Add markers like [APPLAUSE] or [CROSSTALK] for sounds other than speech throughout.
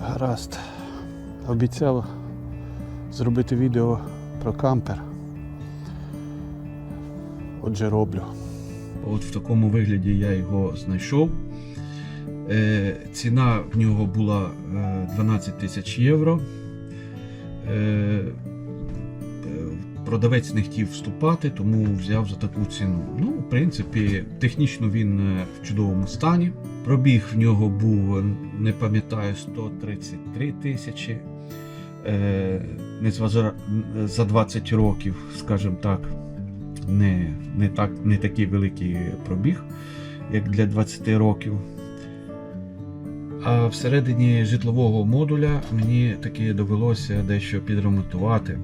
Гаразд. Обіцяв зробити відео про кампер. Отже, роблю. От в такому вигляді я його знайшов. Е, ціна в нього була е, 12 тисяч євро. Е, е, продавець не хотів вступати, тому взяв за таку ціну. Ну, в принципі, технічно він е, в чудовому стані. Пробіг в нього був, не пам'ятаю, 133 тисячі. Е, за 20 років, скажімо так, не, не, так, не такий великий пробіг, як для 20 років. А всередині житлового модуля мені таки довелося дещо підремонтувати.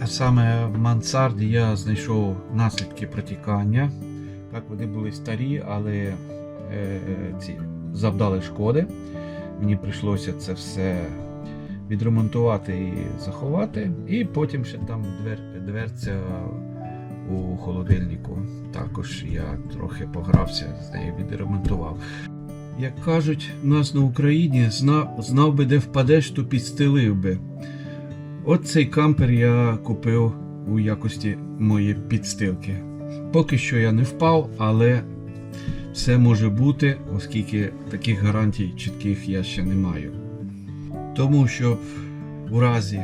А саме в мансарді я знайшов наслідки протікання. Так, вони були старі, але е, ці завдали шкоди. Мені прийшлося це все відремонтувати і заховати. І потім ще там двер, дверця у холодильнику. Також я трохи погрався з нею, відремонтував. Як кажуть, у нас на Україні знав, знав би, де впадеш, то підстелив би. От цей кампер я купив у якості моєї підстилки. Поки що я не впав, але все може бути, оскільки таких гарантій чітких я ще не маю. Тому що у разі,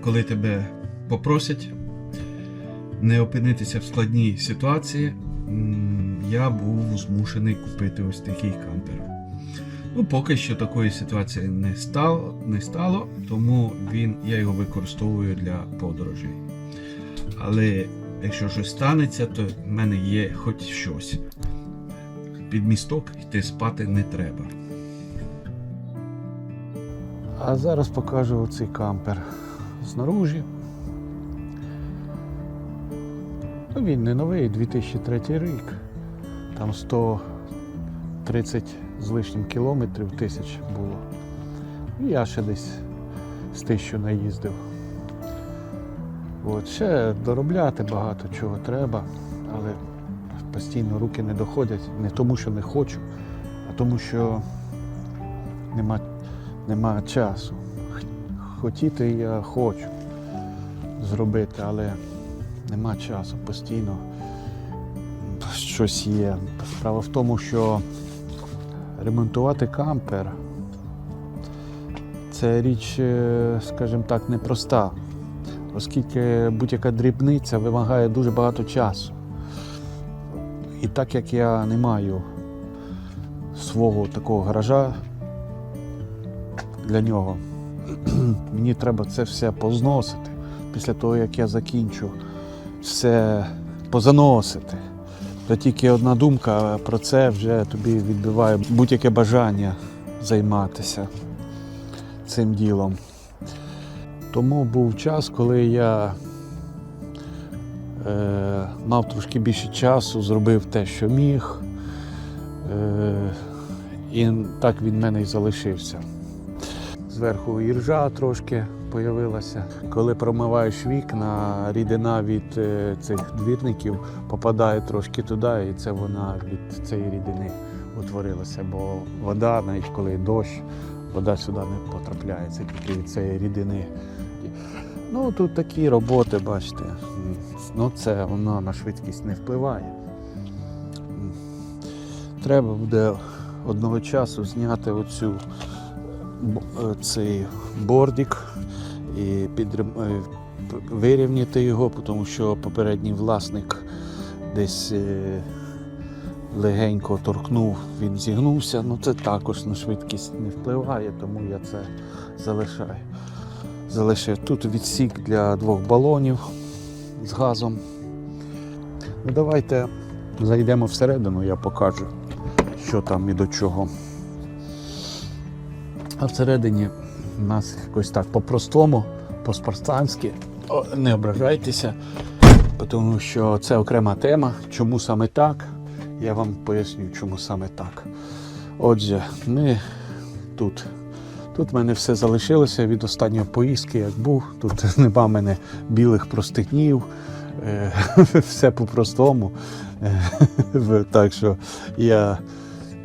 коли тебе попросять не опинитися в складній ситуації, я був змушений купити ось такий кампер. Ну, поки що такої ситуації не стало, не стало тому він, я його використовую для подорожей. Але якщо щось станеться, то в мене є хоч щось. Під місток йти спати не треба. А зараз покажу оцей кампер знаружі. Ну, він не новий, 2003 рік. Там 130 з лишнім кілометрів тисяч було. І я ще десь з тисячу наїздив. От, ще доробляти багато чого треба, але постійно руки не доходять. Не тому, що не хочу, а тому, що нема, нема часу. Хотіти я хочу зробити, але нема часу постійно. Щось є. Справа в тому, що ремонтувати кампер це річ, е, скажімо так, непроста, оскільки будь-яка дрібниця вимагає дуже багато часу. І так як я не маю свого такого гаража для нього, [CLEARS THROAT] мені треба це все позносити після того, як я закінчу все позаносити. Та тільки одна думка про це вже тобі відбиває будь-яке бажання займатися цим ділом. Тому був час, коли я е, мав трошки більше часу, зробив те, що міг. Е, і так він мене і залишився. Зверху іржа трошки появилася. Коли промиваєш вікна, рідина від е, цих двірників попадає трошки туди, і це вона від цієї рідини утворилася. Бо вода, навіть коли дощ, вода сюди не потрапляє, це тільки від цієї рідини. Ну тут такі роботи, бачите. Ну це воно на швидкість не впливає. Треба буде одного часу зняти оцю е, цей бордик і підрим... е, вирівняти його, тому що попередній власник десь е, легенько торкнув, він зігнувся. Ну це також на швидкість не впливає, тому я це залишаю. Залишив тут відсік для двох балонів з газом. Ну, давайте зайдемо всередину, я покажу, що там і до чого. А всередині у нас якось так по-простому, по-спартанськи. Не ображайтеся, тому що це окрема тема. Чому саме так? Я вам поясню, чому саме так. Отже, ми тут. Тут в мене все залишилося від останньої поїздки, як був. Тут [LAUGHS] нема в мене білих простинів, е, [LAUGHS] все по-простому. Е, [LAUGHS] Так що я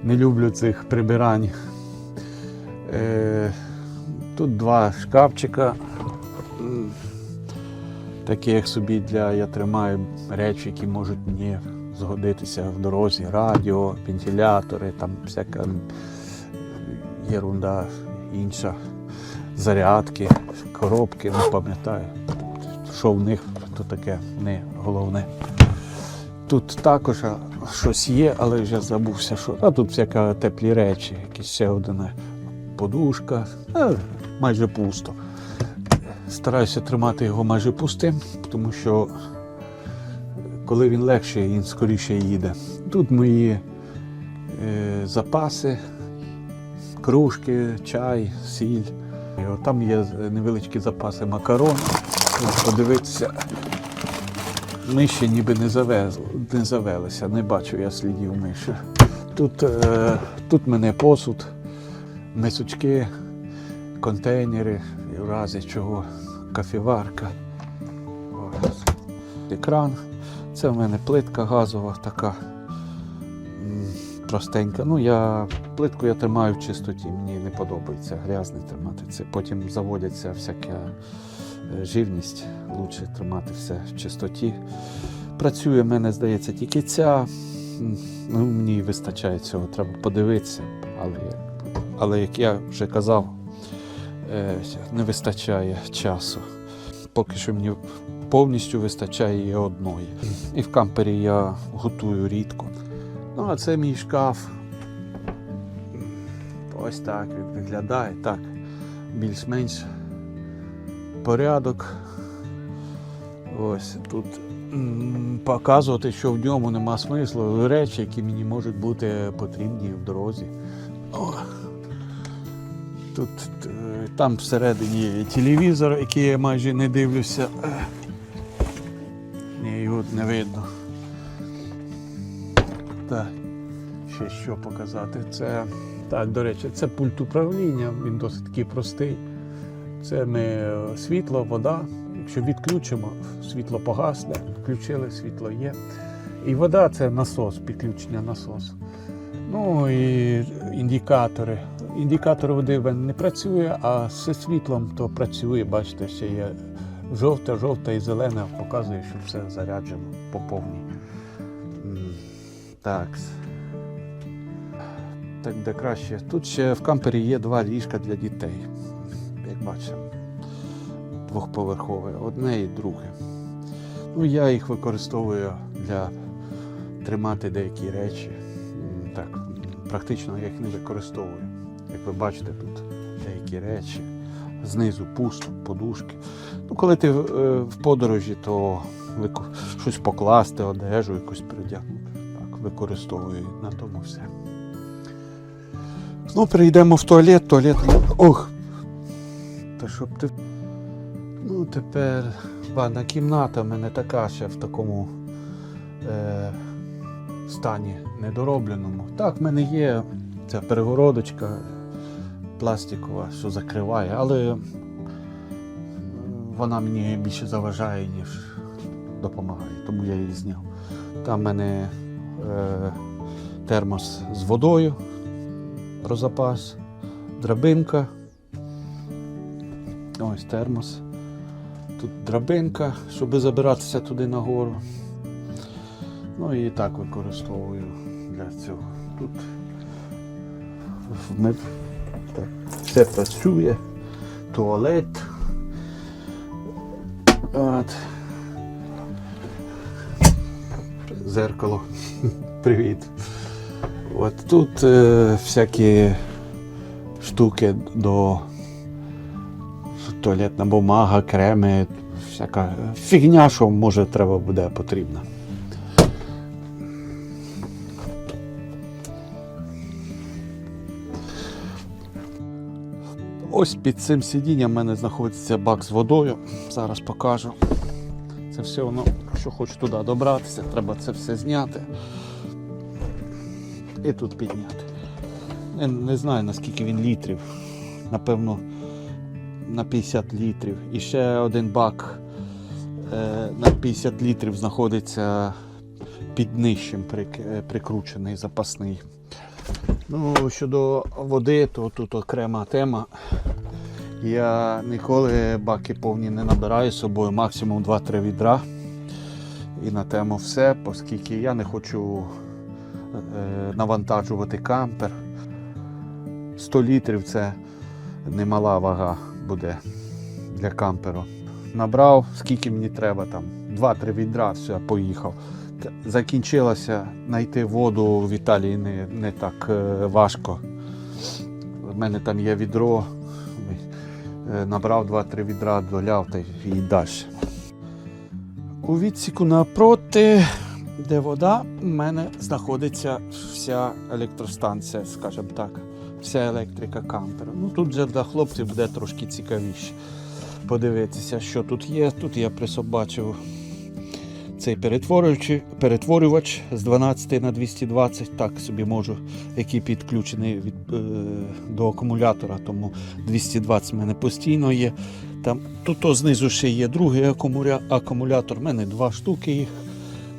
не люблю цих прибирань. Тут два шкафчика. Як собі для я тримаю речі, які можуть мені згодитися в дорозі. Радіо, вентилятори, там всяка м, єрунда інша. Зарядки, коробки, не пам'ятаю. Що в них, то таке не головне. Тут також щось є, але вже забувся, що. А тут всяка теплі речі, якісь ще одна подушка. Майже пусто. Стараюся тримати його майже пустим, тому що коли він легший, він скоріше їде. Тут мої е, запаси, кружки, чай, сіль. І Там є невеличкі запаси макарон. Подивитися, миші ніби не, завезли, не завелися, не бачу я слідів миші. Тут, е, тут мене посуд, мисочки, контейнери, і в разі чого кафіварка. Ось. Екран. Це в мене плитка газова така простенька. Ну, я плитку я тримаю в чистоті. Мені не подобається грязне тримати. Це потім заводяться всяка е, живність. Лучше тримати все в чистоті. Працює, в мене здається, тільки ця. Ну, мені вистачає цього, треба подивитися. Але, але як я вже казав, не вистачає часу. Поки що мені повністю вистачає і одної. І в кампері я готую рідко. Ну, а це мій шкаф. Ось так він виглядає. Так, більш-менш порядок. Ось тут показувати, що в ньому нема смислу. Речі, які мені можуть бути потрібні в дорозі. О. Тут е, там всередині телевізор, який я майже не дивлюся. Ні, його не видно. Так, ще що показати. Це, так, до речі, це пульт управління, він досить такий простий. Це ми е, світло, вода. Якщо відключимо, світло погасне, включили, світло є. І вода це насос, підключення насосу. Ну і індикатори. Індикатор води не працює, а з світлом то працює, бачите, ще є жовта, жовта і зелена, показує, що все заряджено по повній. Так. Так, де краще. Тут ще в кампері є два ліжка для дітей. Як бачимо, двохповерхове, одне і друге. Ну, я їх використовую для тримати деякі речі. Так, практично я їх не використовую. Як ви бачите, тут деякі речі. Знизу пусто, подушки. Ну, коли ти е, в подорожі, то щось покласти, одежу якусь передягнути. Так, використовую на тому все. Ну, перейдемо в туалет, туалет. Ох! Та щоб ти. Ну, тепер ванна кімната в мене така ще в такому е, стані недоробленому. Так, в мене є ця перегородочка пластикова, що закриває, але вона мені більше заважає, ніж допомагає, тому я її зняв. Там в мене е, термос з водою про запас, драбинка. Ось термос. Тут драбинка, щоб забиратися туди нагору. Ну і так використовую для цього. Тут ми, все працює, туалет. От. Зеркало. [LAUGHS] Привіт. От тут е, всякі штуки до туалетна бумага, креми, всяка фігня, що може треба буде потрібна. Ось під цим сидінням в мене знаходиться бак з водою. Зараз покажу. Це все воно, що хочу туди добратися, треба це все зняти і тут підняти. Не, не знаю наскільки він літрів. Напевно, на 50 літрів. І ще один бак е, на 50 літрів знаходиться під нижчим е, прикручений запасний. Ну, щодо води, то тут окрема тема. Я ніколи баки повні не набираю з собою, максимум 2-3 відра. І на тему все, оскільки я не хочу е, навантажувати кампер. 100 літрів це немала вага буде для камперу. Набрав, скільки мені треба, там 2-3 відра, все, поїхав. Закінчилося, знайти воду в Італії не, не так е, важко. У мене там є відро, е, набрав 2-3 відра, доляв та і далі. У відсіку напроти, де вода, в мене знаходиться вся електростанція, скажімо так, вся електрика кампера. Ну тут вже для хлопців буде трошки цікавіше подивитися, що тут є. Тут я присобачив цей перетворювач, з 12 на 220, так собі можу, який підключений від, е, до акумулятора, тому 220 в мене постійно є. Там, тут о, знизу ще є другий акумуля, акумулятор, в мене два штуки їх.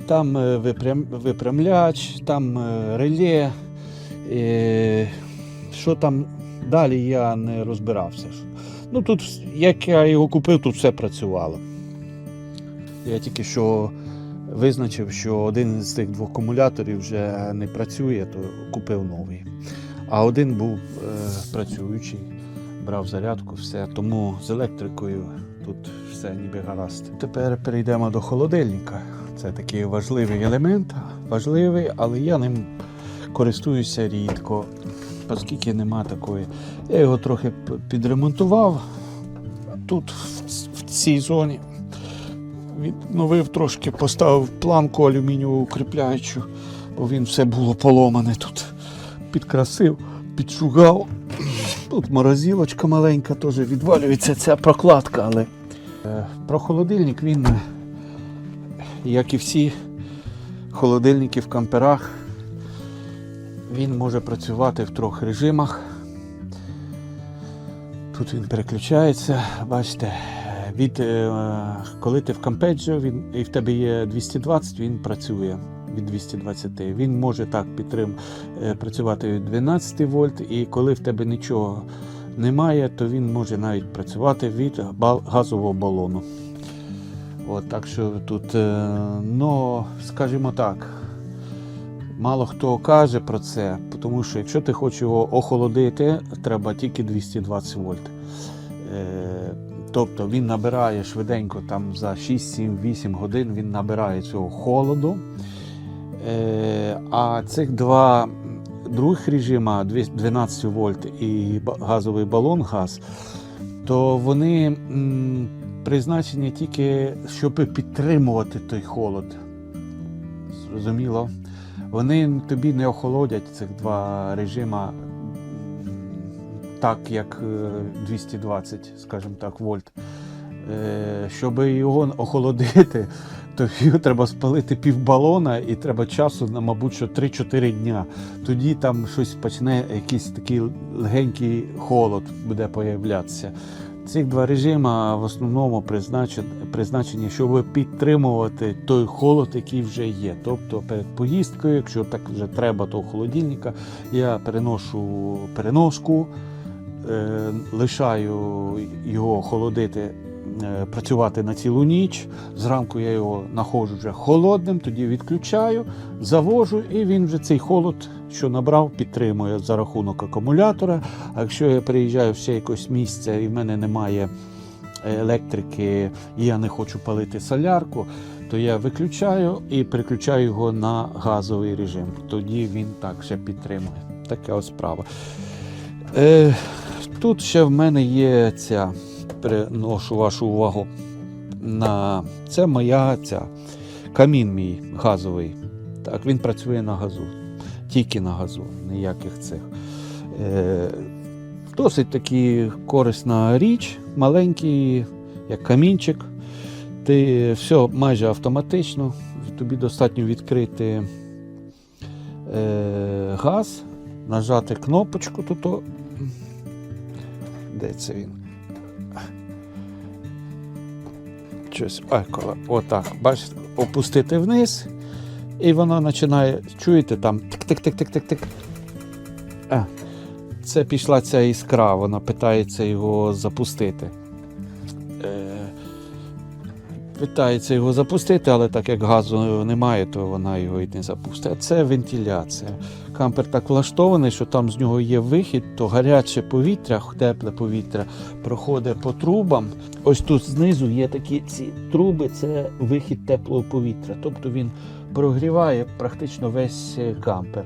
Там е, випрям, випрямляч, там е, реле. Е, що там далі я не розбирався. Ну тут, як я його купив, тут все працювало. Я тільки що визначив, що один з тих двох акумуляторів вже не працює, то купив новий. А один був е, працюючий, брав зарядку, все. Тому з електрикою тут все ніби гаразд. Тепер перейдемо до холодильника. Це такий важливий елемент, важливий, але я ним користуюся рідко, оскільки нема такої. Я його трохи підремонтував тут, в цій зоні. Відновив трошки, поставив планку алюмінієву укріпляючу, бо він все було поломане тут. Підкрасив, підшугав. Тут морозилочка маленька, теж відвалюється ця прокладка, але е, про холодильник він, е, як і всі холодильники в камперах, він може працювати в трьох режимах. Тут він переключається, бачите, від, е, коли ти в кампеджо він, і в тебе є 220, він працює від 220. Він може так підтрим, е, працювати від 12 вольт, і коли в тебе нічого немає, то він може навіть працювати від газового балону. От, так що тут, ну, скажімо так, мало хто каже про це, тому що якщо ти хочеш його охолодити, треба тільки 220 вольт. Тобто він набирає швиденько там за 6, 7, 8 годин він набирає цього холоду. Е, А цих два других режима 12 вольт і газовий балон газ, то вони призначені тільки, щоб підтримувати той холод. Зрозуміло? Вони тобі не охолодять цих два режима так, як е, 220, скажімо так, вольт. Е, Щоб його охолодити, [LAUGHS] то його треба спалити півбалона і треба часу, мабуть, що 3-4 дня. Тоді там щось почне, якийсь такий легенький холод буде появлятися. Ці два режими в основному призначені, щоб підтримувати той холод, який вже є. Тобто перед поїздкою, якщо так вже треба того холодильника, я переношу переноску, е, лишаю його холодити, е, працювати на цілу ніч. Зранку я його знаходжу вже холодним, тоді відключаю, завожу, і він вже цей холод, що набрав, підтримує за рахунок акумулятора. А якщо я приїжджаю в ще якесь місце і в мене немає електрики, і я не хочу палити солярку, то я виключаю і переключаю його на газовий режим. Тоді він так ще підтримує. Така ось справа. Е, тут ще в мене є ця, переношу вашу увагу на це моя ця камін мій газовий. Так, він працює на газу. Тільки на газу, ніяких цих. Е, досить таки корисна річ, маленький, як камінчик. Ти все майже автоматично. Тобі достатньо відкрити е, газ, нажати кнопочку тут. Де це він? Щось, ай, отак, бачите, опустити вниз, і вона починає, чуєте, там тик-тик-тик-тик-тик-тик. Це пішла ця іскра, вона питається його запустити. Е, питається його запустити, але так як газу немає, то вона його і не запустить. Це вентиляція. Кампер так влаштований, що там з нього є вихід, то гаряче повітря, тепле повітря проходить по трубам. Ось тут знизу є такі ці труби, це вихід теплого повітря. Тобто він прогріває практично весь е, кампер.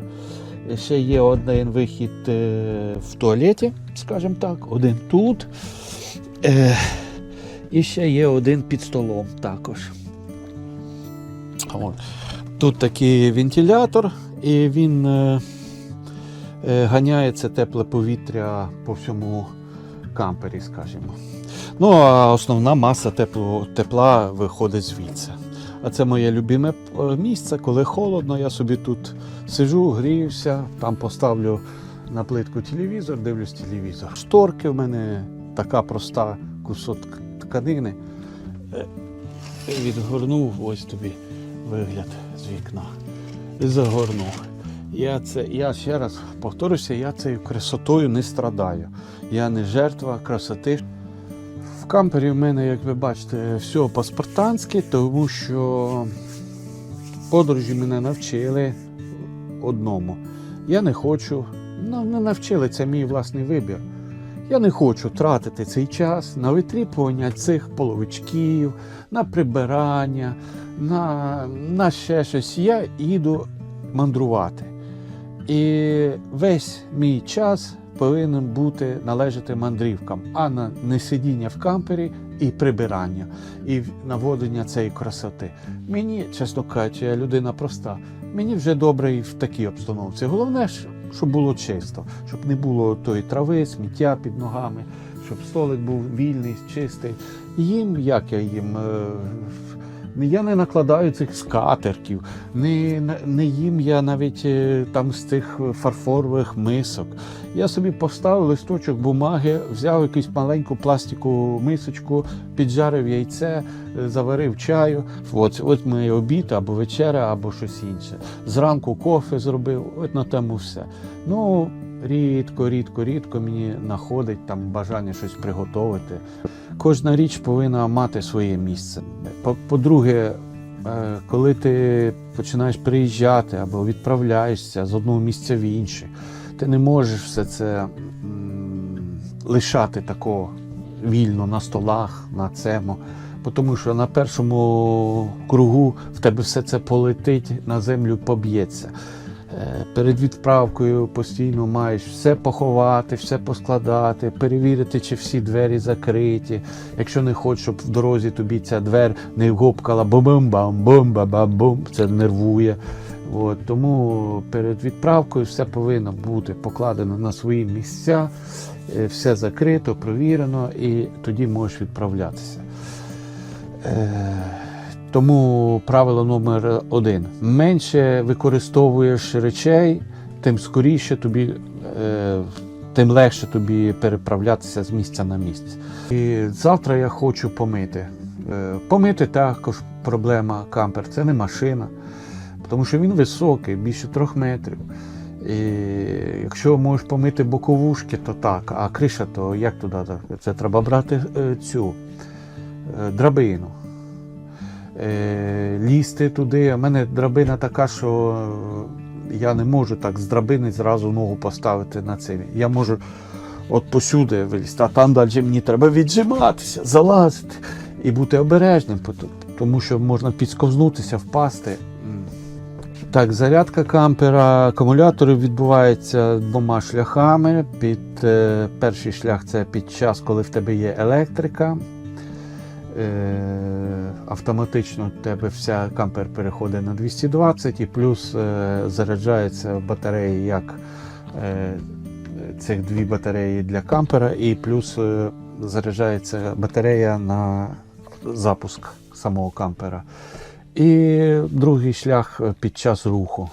Ще є один вихід е, в туалеті, скажімо так, один тут. Е, і ще є один під столом також. Тут такий вентилятор, і він е, е, ганяє це тепле повітря по всьому кампері, скажімо. Ну, а основна маса тепло, тепла виходить звідси. А це моє любиме е, місце, коли холодно, я собі тут сижу, гріюся, там поставлю на плитку телевізор, дивлюсь телевізор. Шторки в мене така проста кусок тканини. Відгорнув ось тобі вигляд з вікна. Загорнув. Я, це, я ще раз повторюся, я цією красотою не страдаю. Я не жертва красоти. В кампері в мене, як ви бачите, все по-спартанськи, тому що подорожі мене навчили одному. Я не хочу, ну, не навчили, це мій власний вибір. Я не хочу тратити цей час на витріпування цих половичків, на прибирання, на, на ще щось. Я їду мандрувати. І весь мій час повинен бути належати мандрівкам, а на не сидіння в кампері і прибирання, і наводення цієї красоти. Мені, чесно кажучи, я людина проста. Мені вже добре і в такій обстановці. Головне, щоб було чисто, щоб не було тої трави, сміття під ногами, щоб столик був вільний, чистий. Їм, як я їм. Я не накладаю цих скатертів, не, не їм я навіть е, там з тих фарфорових мисок. Я собі поставив листочок бумаги, взяв якусь маленьку пластикову мисочку, піджарив яйце, е, заварив чаю. От, от мій обід або вечеря, або щось інше. Зранку кофе зробив, от на тему все. Ну, рідко, рідко, рідко мені знаходить там бажання щось приготувати. Кожна річ повинна мати своє місце. По- По-друге, е, коли ти починаєш приїжджати або відправляєшся з одного місця в інше, ти не можеш все це лишати тако вільно на столах, на цьому. Тому що на першому кругу в тебе все це полетить, на землю поб'ється. Е, Перед відправкою постійно маєш все поховати, все поскладати, перевірити, чи всі двері закриті. Якщо не хочеш, щоб в дорозі тобі ця двер не гопкала бум бам бум ба бам бум це нервує. От, тому перед відправкою все повинно бути покладено на свої місця, е, все закрито, провірено, і тоді можеш відправлятися. Е, тому правило номер один: менше використовуєш речей, тим скоріше тобі, е, тим легше тобі переправлятися з місця на місце. І завтра я хочу помити. Е, помити також проблема кампер. Це не машина, тому що він високий, більше трьох метрів. І якщо можеш помити боковушки, то так, а криша, то як туди? Це треба брати е, цю драбину лізти туди. У мене драбина така, що е, я не можу так з драбини зразу ногу поставити на це. Я можу от посюди вилізти, а там далі мені треба віджиматися, залазити і бути обережним, тому що можна підсковзнутися, впасти. Так, зарядка кампера акумуляторів відбувається двома шляхами. Під, е, перший шлях це під час, коли в тебе є електрика. Е, автоматично у тебе вся кампер переходить на 220 і плюс е, заряджаються батареї як е, цих дві батареї для кампера, і плюс заряджається батарея на запуск самого кампера. І другий шлях під час руху.